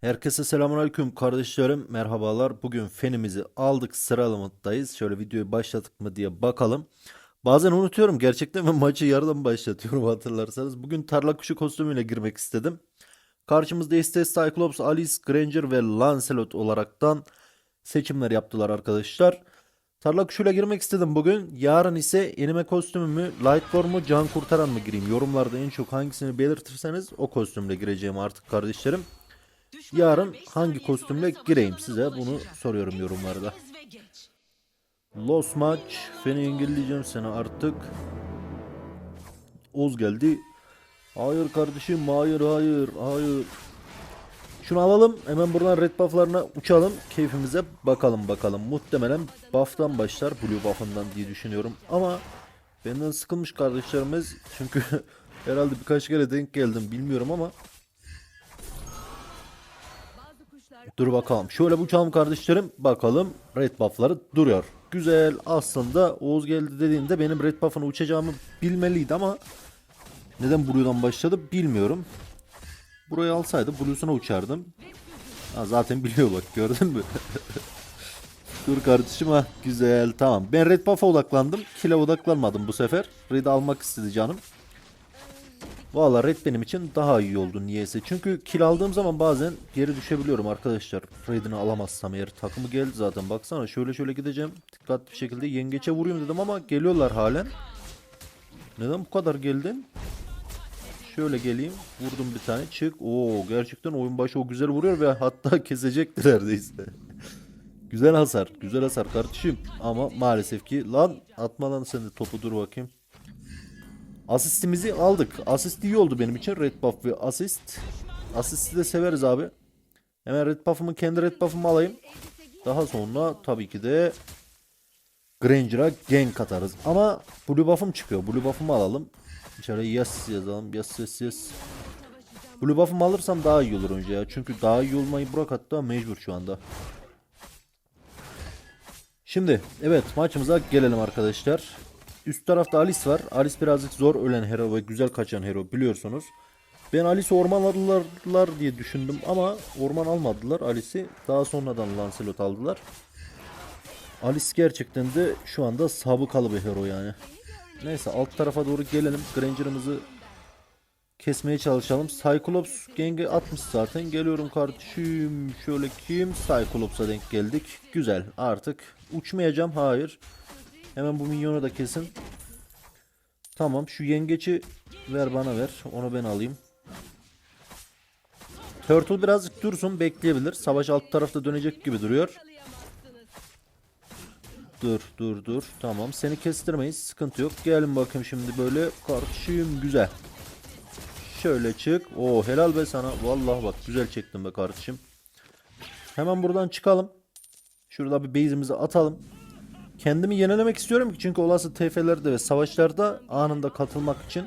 Herkese selamünaleyküm kardeşlerim. Merhabalar. Bugün fenimizi aldık. Sıralamadayız. Şöyle videoyu başladık mı diye bakalım. Bazen unutuyorum gerçekten ve maçı yarıdan başlatıyorum hatırlarsanız. Bugün tarla kuşu kostümüyle girmek istedim. Karşımızda Estes, Cyclops, Alice, Granger ve Lancelot olaraktan seçimler yaptılar arkadaşlar. Tarla kuşuyla girmek istedim bugün. Yarın ise enime kostümü mü, Lightborn mu, Can Kurtaran mı gireyim? Yorumlarda en çok hangisini belirtirseniz o kostümle gireceğim artık kardeşlerim. Yarın hangi kostümle gireyim size bunu soruyorum yorumlarda. Los maç. Seni engelleyeceğim seni artık. Oz geldi. Hayır kardeşim hayır hayır hayır. Şunu alalım hemen buradan red bufflarına uçalım. Keyfimize bakalım bakalım. Muhtemelen buff'tan başlar blue buff'ından diye düşünüyorum. Ama benden sıkılmış kardeşlerimiz. Çünkü herhalde birkaç kere denk geldim bilmiyorum ama Dur bakalım. Şöyle bu kardeşlerim. Bakalım red buff'ları duruyor. Güzel. Aslında Oğuz geldi dediğinde benim red buff'ını uçacağımı bilmeliydi ama neden Blue'dan başladı bilmiyorum. Burayı alsaydı Blue'suna uçardım. Ha, zaten biliyor bak gördün mü? Dur kardeşim ha güzel tamam. Ben red buff'a odaklandım. Kill'e odaklanmadım bu sefer. Red almak istedi canım. Valla red benim için daha iyi oldu niyeyse. Çünkü kill aldığım zaman bazen geri düşebiliyorum arkadaşlar. Red'ini alamazsam eğer takımı geldi zaten. Baksana şöyle şöyle gideceğim. Dikkatli bir şekilde yengeçe vurayım dedim ama geliyorlar halen. Neden bu kadar geldin? Şöyle geleyim. Vurdum bir tane. Çık. Oo gerçekten oyun başı o güzel vuruyor ve hatta kesecektir neredeyse. güzel hasar. Güzel hasar kardeşim. Ama maalesef ki lan atma lan sen de topu dur bakayım. Asistimizi aldık. Asist iyi oldu benim için. Red buff ve asist. Asisti de severiz abi. Hemen red buff'ımı kendi red buff'ımı alayım. Daha sonra tabii ki de Granger'a gank atarız. Ama blue buff'ım çıkıyor. Blue buff'ımı alalım. İçeri yes yazalım. Yes yes yes. Blue buff'ımı alırsam daha iyi olur önce ya. Çünkü daha iyi olmayı bırak hatta mecbur şu anda. Şimdi evet maçımıza gelelim arkadaşlar. Üst tarafta Alice var. Alice birazcık zor ölen hero ve güzel kaçan hero biliyorsunuz. Ben Alice'i orman alırlar diye düşündüm ama orman almadılar Alice'i. Daha sonradan Lancelot aldılar. Alice gerçekten de şu anda sabıkalı bir hero yani. Neyse alt tarafa doğru gelelim. Granger'ımızı kesmeye çalışalım. Cyclops genge atmış zaten. Geliyorum kardeşim. Şöyle kim? Cyclops'a denk geldik. Güzel. Artık uçmayacağım. Hayır. Hemen bu minyonu da kesin. Tamam şu yengeçi ver bana ver. Onu ben alayım. Turtle birazcık dursun bekleyebilir. Savaş alt tarafta dönecek gibi duruyor. Dur dur dur. Tamam seni kestirmeyiz. Sıkıntı yok. Gelin bakayım şimdi böyle. Kardeşim güzel. Şöyle çık. Oo helal be sana. Vallahi bak güzel çektin be kardeşim. Hemen buradan çıkalım. Şurada bir base'imizi atalım. Kendimi yenilemek istiyorum ki çünkü olası TF'lerde ve savaşlarda anında katılmak için.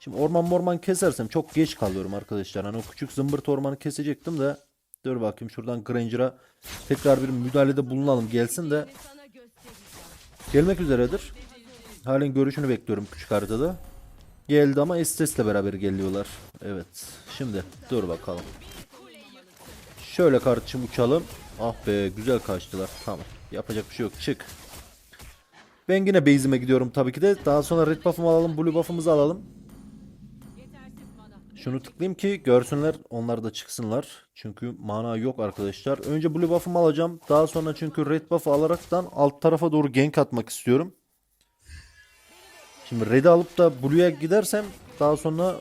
Şimdi orman morman kesersem çok geç kalıyorum arkadaşlar. Hani o küçük zımbırt ormanı kesecektim de. Dur bakayım şuradan Granger'a tekrar bir müdahalede bulunalım gelsin de. Gelmek üzeredir. Halen görüşünü bekliyorum küçük haritada. Geldi ama Estes'le beraber geliyorlar. Evet. Şimdi dur bakalım. Şöyle kardeşim uçalım. Ah be güzel kaçtılar. Tamam. Yapacak bir şey yok. Çık. Ben yine base'ime gidiyorum tabii ki de. Daha sonra red buff'ımı alalım. Blue buff'ımızı alalım. Şunu tıklayayım ki görsünler. Onlar da çıksınlar. Çünkü mana yok arkadaşlar. Önce blue buff'ımı alacağım. Daha sonra çünkü red buff'ı alaraktan alt tarafa doğru gank atmak istiyorum. Şimdi red'i alıp da blue'ya gidersem daha sonra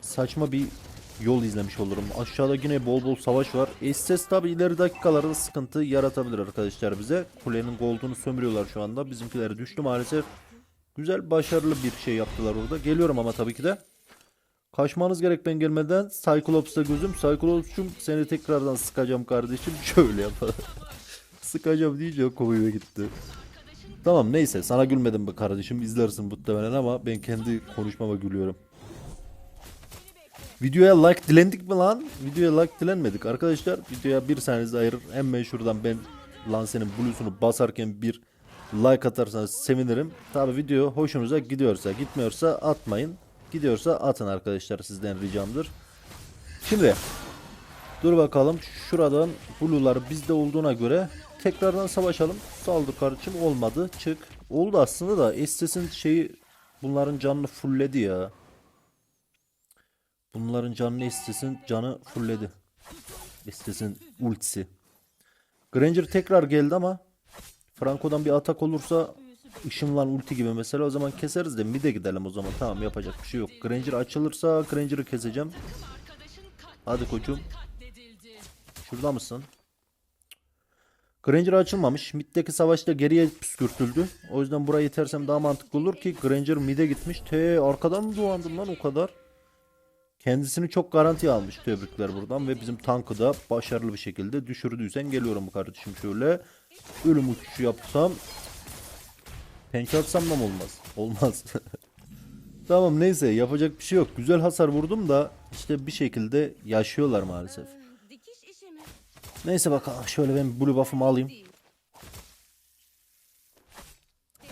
saçma bir yol izlemiş olurum. Aşağıda yine bol bol savaş var. Estes tabi ileri dakikalarda sıkıntı yaratabilir arkadaşlar bize. Kulenin gold'unu sömürüyorlar şu anda. Bizimkiler düştü maalesef. Güzel başarılı bir şey yaptılar orada. Geliyorum ama tabii ki de. Kaçmanız gerek ben gelmeden. Cyclops'ta gözüm. Cyclops'cum seni tekrardan sıkacağım kardeşim. Şöyle yapalım. sıkacağım deyince komiğime gitti. Tamam neyse sana gülmedim be kardeşim. izlersin muhtemelen ama ben kendi konuşmama gülüyorum. Videoya like dilendik mi lan? Videoya like dilenmedik arkadaşlar. Videoya bir saniyenizi ayırır. Hemen şuradan ben Lance'nin bluesunu basarken bir like atarsanız sevinirim. Tabi video hoşunuza gidiyorsa gitmiyorsa atmayın. Gidiyorsa atın arkadaşlar sizden ricamdır. Şimdi Dur bakalım şuradan Blue'lar bizde olduğuna göre tekrardan savaşalım. Saldır kardeşim olmadı çık. Oldu aslında da Estes'in şeyi bunların canını fullledi ya. Bunların canını Estes'in canı fullledi. Estes'in ultisi. Granger tekrar geldi ama Franco'dan bir atak olursa ışınlan ulti gibi mesela o zaman keseriz de mid'e gidelim o zaman. Tamam yapacak bir şey yok. Granger açılırsa Granger'ı keseceğim. Hadi koçum. Şurada mısın? Granger açılmamış. Mid'deki savaşta geriye püskürtüldü. O yüzden burayı itersem daha mantıklı olur ki Granger mid'e gitmiş. Te arkadan mı dolandım lan o kadar? Kendisini çok garantiye almış. Tebrikler buradan ve bizim tankı da başarılı bir şekilde düşürdüysen geliyorum kardeşim şöyle. Ölüm uçuşu yapsam pençe atsam da mı olmaz? Olmaz. tamam neyse yapacak bir şey yok. Güzel hasar vurdum da işte bir şekilde yaşıyorlar maalesef. Neyse bakalım şöyle ben blue buff'ımı alayım. Değil.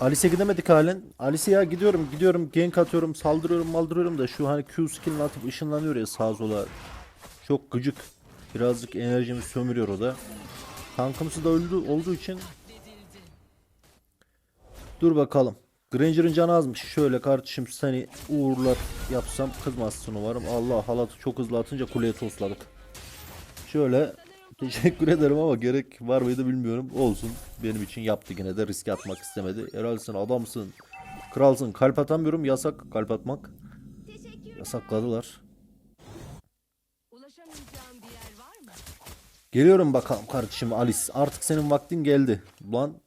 Alice'e gidemedik halen. Alice ya gidiyorum gidiyorum gank atıyorum saldırıyorum maldırıyorum da şu hani Q skill'ini atıp ışınlanıyor ya sağa sola. Çok gıcık. Birazcık enerjimi sömürüyor o da. Tankımsı da öldü olduğu için. Dur bakalım. Granger'ın canı azmış. Şöyle kardeşim seni uğurlar yapsam kızmazsın umarım. Allah halatı çok hızlı atınca kuleye tosladık. Şöyle teşekkür ederim ama gerek var mıydı bilmiyorum. Olsun. Benim için yaptı yine de riske atmak istemedi. Herhalsin adamsın. Kralsın. Kalp atamıyorum. Yasak kalp atmak. Yasakladılar. Geliyorum bakalım kardeşim Alice. Artık senin vaktin geldi. Lan.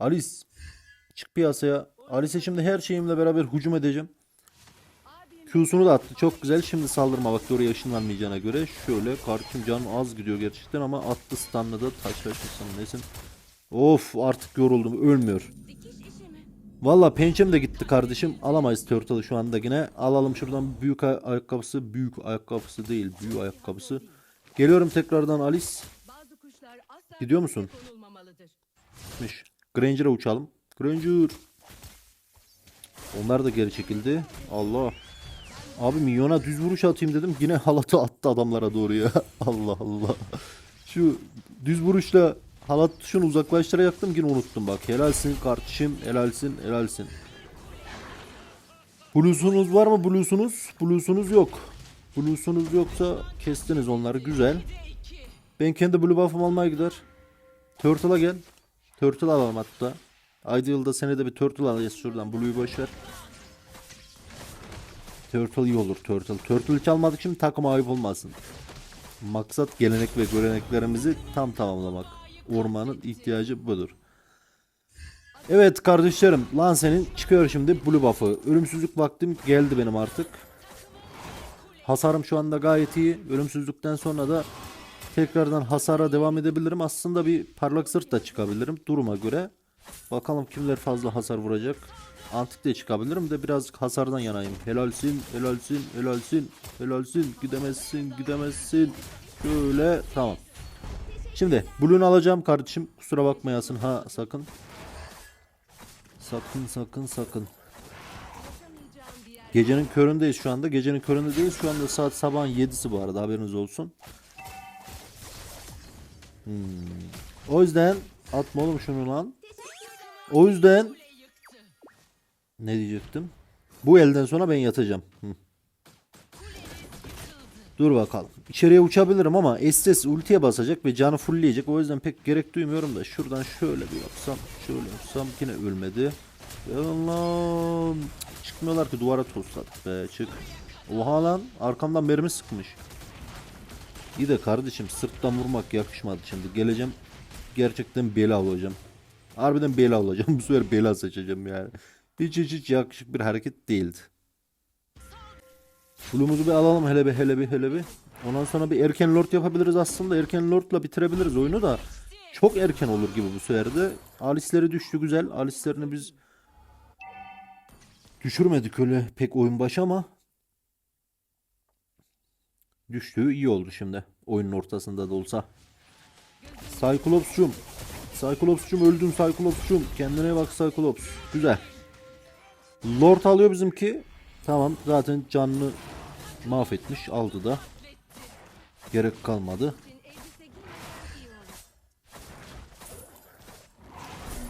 Alice. Çık piyasaya. Alice'e şimdi her şeyimle beraber hücum edeceğim. Q'sunu da attı. Çok güzel. Şimdi saldırma vakti oraya ışınlanmayacağına göre. Şöyle kardeşim canım az gidiyor gerçekten ama attı stun'la da taşlaşırsın nesin. Of artık yoruldum. Ölmüyor. Valla pençem de gitti kardeşim. Alamayız Turtle'ı şu anda yine. Alalım şuradan büyük ay- ayakkabısı. Büyük ayakkabısı değil. Büyük ayakkabısı. Geliyorum tekrardan Alice. Gidiyor musun? Gitmiş. Granger'a uçalım. Granger. Onlar da geri çekildi. Allah. Abi milyona düz vuruş atayım dedim. Yine halatı attı adamlara doğru ya. Allah Allah. Şu düz vuruşla halat tuşunu uzaklaştıracaktım yine unuttum bak. Helalsin kardeşim. Helalsin. Helalsin. Bluesunuz var mı bluesunuz? Bluesunuz yok. Bluesunuz yoksa kestiniz onları. Güzel. Ben kendi blue buff'ımı almaya gider. Turtle'a gel. Turtle alalım hatta. Ideal'da senede bir turtle alacağız şuradan. Blue'yu boş ver. Turtle iyi olur Turtle. Turtle hiç almadık şimdi takım ayıp olmasın. Maksat gelenek ve göreneklerimizi tam tamamlamak. Ormanın ihtiyacı budur. Evet kardeşlerim Lance'nin çıkıyor şimdi blue buff'ı. Ölümsüzlük vaktim geldi benim artık. Hasarım şu anda gayet iyi. Ölümsüzlükten sonra da tekrardan hasara devam edebilirim. Aslında bir parlak zırt da çıkabilirim duruma göre. Bakalım kimler fazla hasar vuracak. Antik de çıkabilirim de birazcık hasardan yanayım. Helalsin, helalsin, helalsin, helalsin. Gidemezsin, gidemezsin. Şöyle tamam. Şimdi Blue'nu alacağım kardeşim. Kusura bakmayasın ha sakın. Sakın sakın sakın. Gecenin köründeyiz şu anda. Gecenin köründeyiz. Şu anda saat sabahın 7'si bu arada haberiniz olsun. Hmm. O yüzden atma oğlum şunu lan. O yüzden ne diyecektim? Bu elden sonra ben yatacağım. Hı. Dur bakalım. İçeriye uçabilirim ama Estes ultiye basacak ve canı fullleyecek. O yüzden pek gerek duymuyorum da şuradan şöyle bir yapsam, şöyle yapsam yine ölmedi. Yalan. Çıkmıyorlar ki duvara tosladık be çık. Oha lan arkamdan mermi sıkmış. İyi de kardeşim sırttan vurmak yakışmadı şimdi. Geleceğim gerçekten bela olacağım. Harbiden bela olacağım. Bu sefer bela seçeceğim yani. Hiç yakışık bir hareket değildi. Blue'umuzu bir alalım hele bir hele bir hele bir. Ondan sonra bir erken lord yapabiliriz aslında. Erken lordla bitirebiliriz oyunu da. Çok erken olur gibi bu sefer de. Alice'leri düştü güzel. Alice'lerini biz düşürmedik öyle pek oyun başı ama düştüğü iyi oldu şimdi. Oyunun ortasında da olsa. Cyclops'cum. Cyclops'cum öldüm Cyclops'cum. Kendine bak Cyclops. Güzel. Lord alıyor bizimki. Tamam zaten canını mahvetmiş. Aldı da. Gerek kalmadı.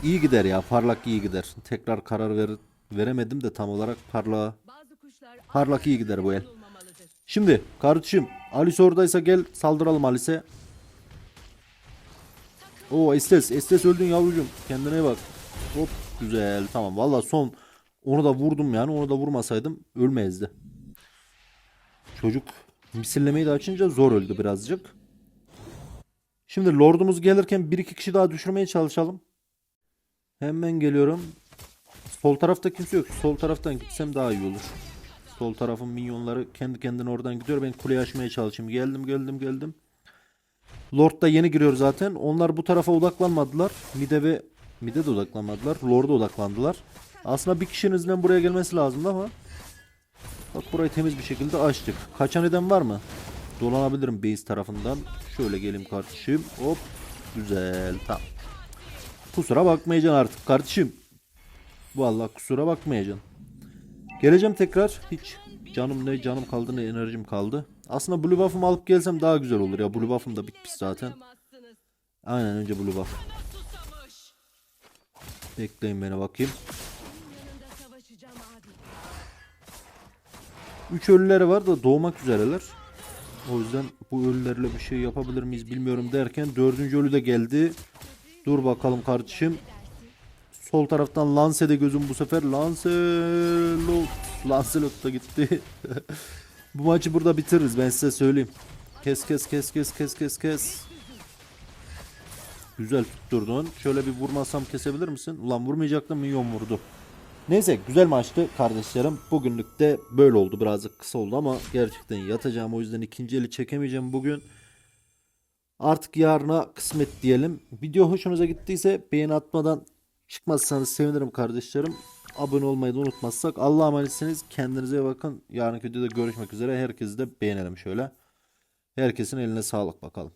iyi gider ya. Parlak iyi gider. Tekrar karar ver, veremedim de tam olarak kuşlar Parlak iyi gider bu el. Şimdi kardeşim Alice oradaysa gel saldıralım Alice'e. Oo Estes. Estes öldün yavrucuğum. Kendine bak. Hop güzel tamam. Valla son onu da vurdum yani. Onu da vurmasaydım ölmezdi. Çocuk misillemeyi de açınca zor öldü birazcık. Şimdi lordumuz gelirken bir iki kişi daha düşürmeye çalışalım. Hemen geliyorum. Sol tarafta kimse yok. Sol taraftan gitsem daha iyi olur. Sol tarafın minyonları kendi kendine oradan gidiyor. Ben kuleyi açmaya çalışayım. Geldim geldim geldim. Lord da yeni giriyor zaten. Onlar bu tarafa odaklanmadılar. Mide ve Mide de odaklanmadılar. Lord'a odaklandılar. Aslında bir kişinin hızla buraya gelmesi lazımdı ama Bak burayı temiz bir şekilde açtık. Kaçan eden var mı? Dolanabilirim base tarafından. Şöyle geleyim kardeşim. Hop. Güzel. Tamam. Kusura bakmayacaksın artık kardeşim. Vallahi kusura bakmayacaksın. Geleceğim tekrar. Hiç canım ne canım kaldı ne enerjim kaldı. Aslında blue buff'ımı alıp gelsem daha güzel olur ya. Blue buff'ım da bitmiş zaten. Aynen önce blue buff. Bekleyin beni bakayım. 3 ölüleri var da doğmak üzereler. O yüzden bu ölülerle bir şey yapabilir miyiz bilmiyorum derken dördüncü ölü de geldi. Dur bakalım kardeşim. Sol taraftan Lance'de gözüm bu sefer. Lancelot. Lancelot da gitti. bu maçı burada bitiririz ben size söyleyeyim. Kes kes kes kes kes kes kes. Güzel tutturdun. Şöyle bir vurmasam kesebilir misin? Ulan vurmayacaktım milyon vurdu. Neyse güzel maçtı kardeşlerim. Bugünlük de böyle oldu. Birazcık kısa oldu ama gerçekten yatacağım. O yüzden ikinci eli çekemeyeceğim bugün. Artık yarına kısmet diyelim. Video hoşunuza gittiyse beğeni atmadan çıkmazsanız sevinirim kardeşlerim. Abone olmayı da unutmazsak. Allah'a emanetsiniz. Kendinize iyi bakın. Yarınki videoda görüşmek üzere. Herkesi de beğenelim şöyle. Herkesin eline sağlık bakalım.